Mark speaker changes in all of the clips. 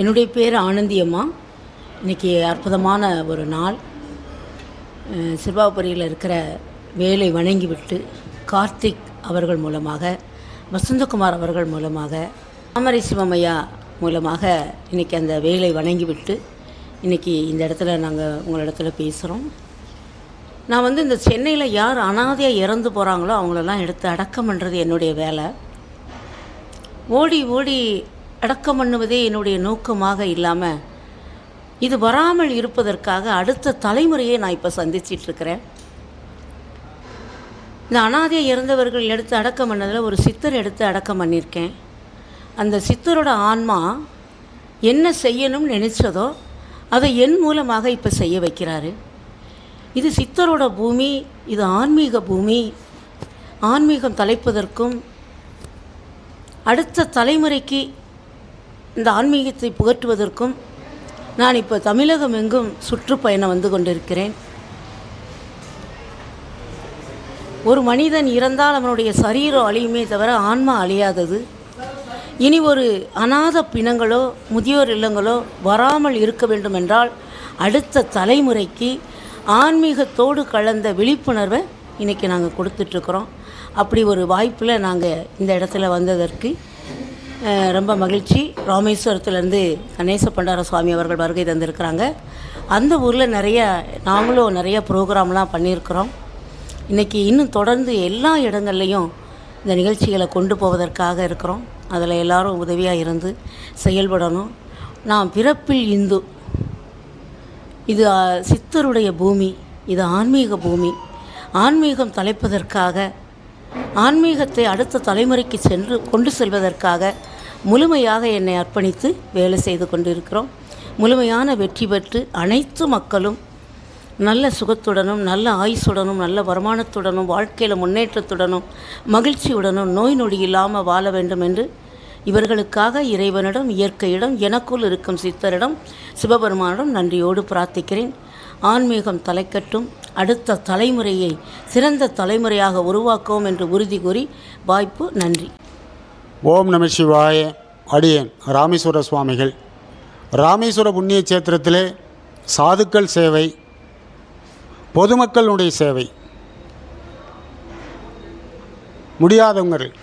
Speaker 1: என்னுடைய பேர் ஆனந்தியம்மா இன்றைக்கி அற்புதமான ஒரு நாள். சிறுபாபுரியில் இருக்கிற வேலை வணங்கிவிட்டு கார்த்திக் அவர்கள் மூலமாக வசந்தகுமார் அவர்கள் மூலமாக தாமரை சிவமையா மூலமாக இன்றைக்கி அந்த வேலை வணங்கிவிட்டு இன்றைக்கி இந்த இடத்துல நாங்கள் உங்களிடத்துல பேசுகிறோம் நான் வந்து இந்த சென்னையில் யார் அனாதையாக இறந்து போகிறாங்களோ அவங்களெல்லாம் எடுத்து அடக்கம் பண்ணுறது என்னுடைய வேலை. ஓடி ஓடி அடக்கம் பண்ணுவதே என்னுடைய நோக்கமாக இல்லாமல் இது வராமல் இருப்பதற்காக அடுத்த தலைமுறையை நான் இப்போ சந்திச்சிட்ருக்கிறேன். இந்த அனாதையை இறந்தவர்கள் எடுத்து அடக்கம் பண்ணதில் ஒரு சித்தர் எடுத்து அடக்கம் பண்ணியிருக்கேன் அந்த சித்தரோட ஆன்மா என்ன செய்யணும்னு நினச்சதோ அதை என் மூலமாக இப்போ செய்ய வைக்கிறாரு. இது சித்தரோட பூமி இது ஆன்மீக பூமி. ஆன்மீகம் தலைப்பதற்கும் அடுத்த தலைமுறைக்கு இந்த ஆன்மீகத்தை புகற்றுவதற்கும் நான் இப்போ தமிழகம் எங்கும் சுற்றுப்பயணம் வந்து கொண்டிருக்கிறேன். ஒரு மனிதன் இறந்தால் அவனுடைய சரீரம் அழியுமே தவிர ஆன்மா அழியாதது. இனி ஒரு அநாத பிணங்களோ முதியோர் இல்லங்களோ வராமல் இருக்க வேண்டும் என்றால் அடுத்த தலைமுறைக்கு ஆன்மீகத்தோடு கலந்த விழிப்புணர்வை இன்றைக்கி நாங்கள் கொடுத்துட்ருக்குறோம் அப்படி ஒரு வாய்ப்பில் நாங்கள் இந்த இடத்துல வந்ததற்கு ரொம்ப மகிழ்ச்சி. ராமேஸ்வரத்துலேருந்து கணேச பண்டார சுவாமி அவர்கள் வருகை தந்திருக்கிறாங்க. அந்த ஊரில் நிறைய நாங்களும் நிறைய ப்ரோக்ராம்லாம் பண்ணியிருக்கிறோம். இன்றைக்கி இன்னும் தொடர்ந்து எல்லா இடங்கள்லையும் இந்த நிகழ்ச்சிகளை கொண்டு போவதற்காக இருக்கிறோம். அதில் எல்லாரும் உதவியாக இருந்து செயல்படணும். நான் பிறப்பில் இந்து. இது சித்தருடைய பூமி. இது ஆன்மீக பூமி. ஆன்மீகம் தலைப்பதற்காக ஆன்மீகத்தை அடுத்த தலைமுறைக்கு சென்று கொண்டு செல்வதற்காக முழுமையாக என்னை அர்ப்பணித்து வேலை செய்து கொண்டிருக்கிறோம். முழுமையான வெற்றி பெற்று அனைத்து மக்களும் நல்ல சுகத்துடனும் நல்ல ஆயுசுடனும் நல்ல வருமானத்துடனும் வாழ்க்கையில் முன்னேற்றத்துடனும் மகிழ்ச்சியுடனும் நோய் நொடி இல்லாமல் வாழ வேண்டும் என்று இவர்களுக்காக இறைவனிடம் இயற்கையிடம் எனக்குள் இருக்கும் சித்தரிடம் சிவபெருமானிடம் நன்றியோடு பிரார்த்திக்கிறேன். ஆன்மீகம் தலைக்கட்டும். அடுத்த தலைமுறையை சிறந்த தலைமுறையாக உருவாக்குவோம் என்று உறுதி கூறி வாய்ப்பு நன்றி.
Speaker 2: ஓம் நம சிவாய. அடியேன் ராமேஸ்வர சுவாமிகள். ராமேஸ்வர புண்ணிய சேத்திரத்திலே சாதுக்கள் சேவை பொதுமக்களுடைய சேவை முடியாதவங்கள்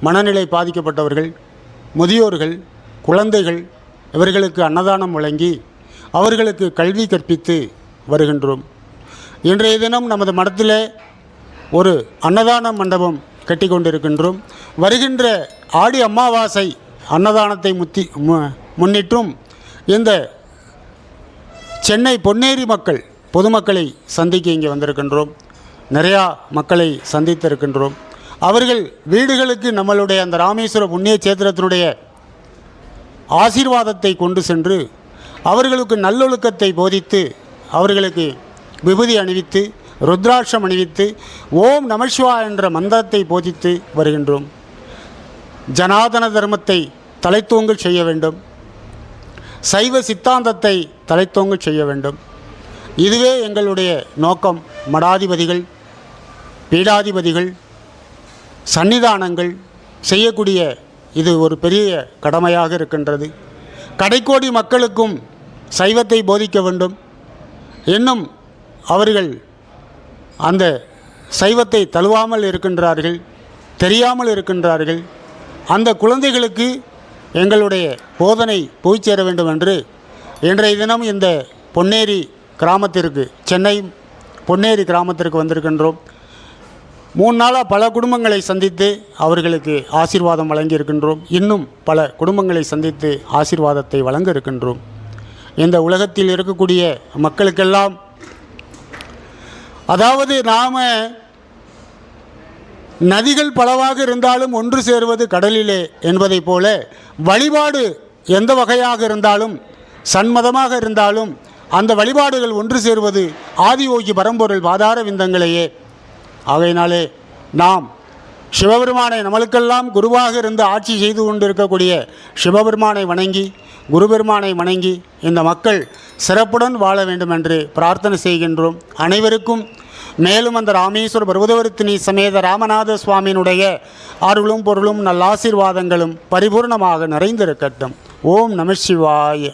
Speaker 2: மனநிலை பாதிக்கப்பட்டவர்கள் முதியோர்கள் குழந்தைகள் இவர்களுக்கு அன்னதானம் வழங்கி அவர்களுக்கு கல்வி கற்பித்து வருகின்றோம். இன்றைய தினம் நமது மடத்தில் ஒரு அன்னதான மண்டபம் கட்டி கொண்டிருக்கின்றோம் வருகின்ற ஆடி அமாவாசை அன்னதானத்தை முத்தி மு- முன்னிட்டும் இந்த சென்னை பொன்னேரி மக்கள் பொதுமக்களை சந்திக்க இங்கே வந்திருக்கின்றோம். நிறையா மக்களை சந்தித்திருக்கின்றோம். அவர்கள் வீடுகளுக்கு நம்மளுடைய அந்த ராமேஸ்வர புண்ணிய சேத்திரத்தினுடைய ஆசீர்வாதத்தை கொண்டு சென்று அவர்களுக்கு நல்லொழுக்கத்தை போதித்து அவர்களுக்கு விபூதி அணிவித்து ருத்ராட்சம் அணிவித்து ஓம் நமசிவா என்ற மந்திரத்தை போதித்து வருகின்றோம். ஜனாதன தர்மத்தை தலைத்தூங்கல் செய்ய வேண்டும். சைவ சித்தாந்தத்தை தலைத்தோங்கல் செய்ய வேண்டும். இதுவே எங்களுடைய நோக்கம். மடாதிபதிகள் பீடாதிபதிகள் சன்னிதானங்கள் செய்யக்கூடிய இது ஒரு பெரிய கடமையாக இருக்கின்றது. கடைக்கோடி மக்களுக்கும் சைவத்தை போதிக்க வேண்டும். இன்னும் அவர்கள் அந்த சைவத்தை தழுவாமல் இருக்கின்றார்கள் தெரியாமல் இருக்கின்றார்கள். அந்த குழந்தைகளுக்கு எங்களுடைய போதனை போய் சேர வேண்டும் என்று இன்றைய தினம் இந்த பொன்னேரி கிராமத்திற்கு சென்னை பொன்னேரி கிராமத்திற்கு வந்திருக்கின்றோம். மூணு நாளாக பல குடும்பங்களை சந்தித்து அவர்களுக்கு ஆசீர்வாதம் வழங்கி இருக்கின்றோம் இன்னும் பல குடும்பங்களை சந்தித்து ஆசீர்வாதத்தை வழங்க இருக்கின்றோம். இந்த உலகத்தில் இருக்கக்கூடிய மக்களுக்கெல்லாம். அதாவது நாம் நதிகள் பலவாக இருந்தாலும் ஒன்று சேருவது கடலிலே என்பதைப் போல வழிபாடு எந்த வகையாக இருந்தாலும் சன்மதமாக இருந்தாலும் அந்த வழிபாடுகள் ஒன்று சேருவது ஆதியோகி பரம்பொருள் பாதார விந்தங்களையே. ஆகையினாலே நாம் சிவபெருமானை நம்மளுக்கெல்லாம் குருவாக இருந்து ஆட்சி செய்து கொண்டிருக்கக்கூடிய சிவபெருமானை வணங்கி குருபெருமானை வணங்கி இந்த மக்கள் சிறப்புடன் வாழ வேண்டும் என்று பிரார்த்தனை செய்கின்றோம். அனைவருக்கும் மேலும் அந்த ராமேஸ்வர பர்வதவர்த்தினி சமேத ராமநாத சுவாமியினுடைய அருளும் பொருளும் நல்லாசீர்வாதங்களும் பரிபூர்ணமாக நிறைந்திருக்கட்டும். ஓம் நம சிவாய.